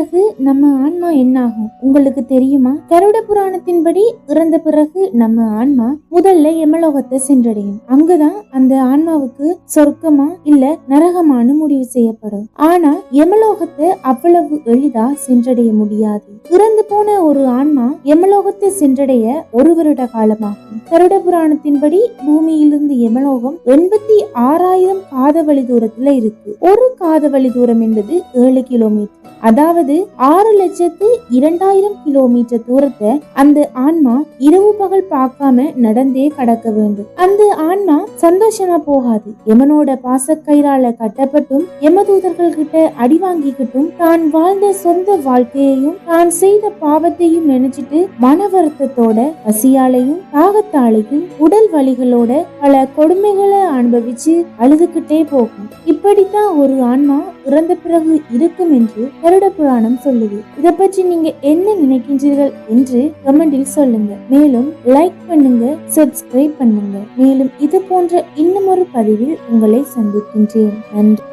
பிறகு நம்ம ஆன்மா என்னாகும்? உங்களுக்கு தெரியுமா? கருட புராணத்தின்படி இறந்த பிறகு நம்ம ஆன்மா முதல்ல எமலோகத்தை சென்றடையும். அங்குதான் அந்த ஆன்மாவுக்கு சொர்க்கமா இல்ல நரகமானு முடிவு செய்யப்படும். ஆனா எமலோகத்தை அவ்வளவு எளிதா சென்றடைய முடியாது. இறந்து போன ஒரு ஆன்மா எமலோகத்தை சென்றடைய ஒரு வருட காலமாகும். கருட புராணத்தின்படி பூமியிலிருந்து எமலோகம் எண்பத்தி ஆறாயிரம் காதவழி தூரத்துல இருக்கு. ஒரு காதவழி தூரம் என்பது ஏழு கிலோமீட்டர். அதாவது ஆறு லட்சத்து இரண்டாயிரம் கிலோமீட்டர் தூரத்தை அந்த ஆன்மா இரவு பகல் பார்க்காம நடந்தே கடக்க வேண்டும். அந்த ஆன்மா சந்தோஷமா போகாது. எமனோட பாசக்கயிறால கட்டப்பட்டும் எமதூதர்கள் கிட்ட அடி வாங்கிக்கிட்டும் தான் வாழ்ந்த சொந்த வாழ்க்கையையும் தான் செய்த பாவத்தையும் நினைச்சிட்டு மன வருத்தத்தோட பசியாலையும் தாகத்தாலையும் உடல் வலிகளோட பல கொடுமைகளை அனுபவிச்சு அழுதுகிட்டே போகும். இப்படித்தான் ஒரு ஆன்மா இறந்த பிறகு இருக்கும் என்று கருட புராணம் சொல்லுது. இதை பற்றி நீங்க என்ன நினைக்கின்றீர்கள் என்று கமெண்டில் சொல்லுங்க. மேலும் லைக் பண்ணுங்க சப்ஸ்கிரைப் பண்ணுங்க. மேலும் இது போன்ற இன்னும் ஒரு பதிவில் உங்களை சந்திக்கின்றேன். நன்றி.